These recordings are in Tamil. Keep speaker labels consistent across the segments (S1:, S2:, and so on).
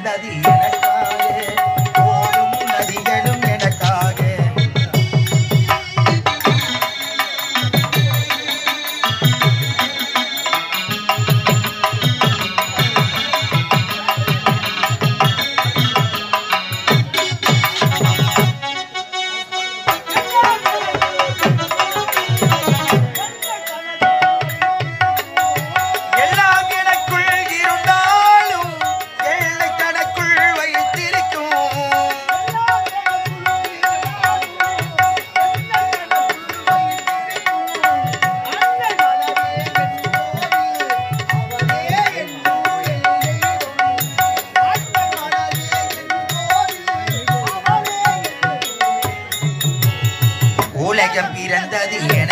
S1: கண்டது எனக்காய் உலகம் பிறந்தது எனக்காக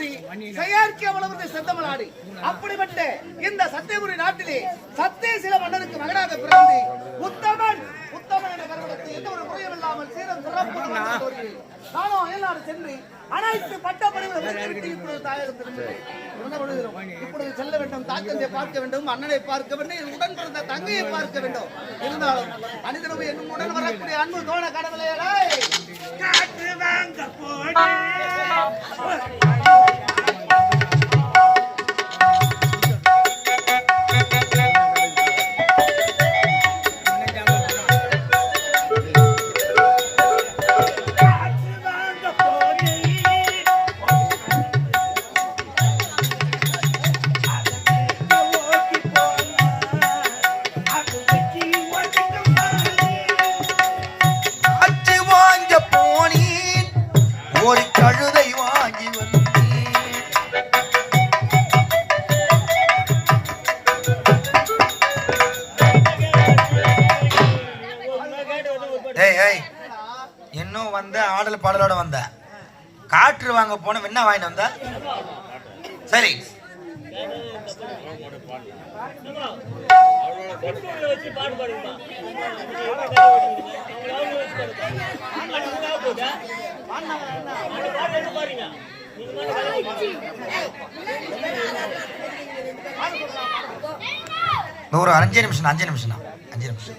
S2: தமிழ்நாடு செயற்கை வளர்வது செந்தமிழ்நாடு அப்படிப்பட்ட இந்த சத்தியபுரி நாட்டிலே சத்திய சில மன்னருக்கு மகனாக பிறந்து உத்தமன் உத்தமன் என கருவகத்தை எந்த ஒரு குறையும் இல்லாமல் சீரம் வருகிறேன். நானும் அயல்நாடு சென்று அனைத்து முடித்துவிட்டு இப்பொழுது தாயகம் செல்ல வேண்டும் தாத்தந்தை பார்க்க வேண்டும் அண்ணனை பார்க்க வேண்டும் உடன் பிறந்த தங்கையை பார்க்க வேண்டும். இருந்தாலும் மனிதனும் என்னும் உடன் வரக்கூடிய அன்பு தோண கடவுளையடா காற்று வாங்க போடு
S1: இன்னும் வந்த ஆடல் பாடலோட வந்த. காற்று வாங்க போன என்ன வாங்கிட்டு வந்த? சரி. நூறு அஞ்சு நிமிஷம் அஞ்சு நிமிஷம் அஞ்சு நிமிஷம்.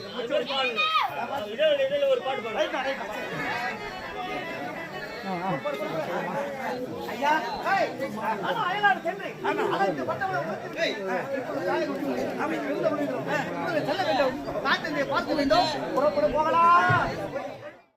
S2: பார்த்து வேண்டும் புறப்பட போகலாம்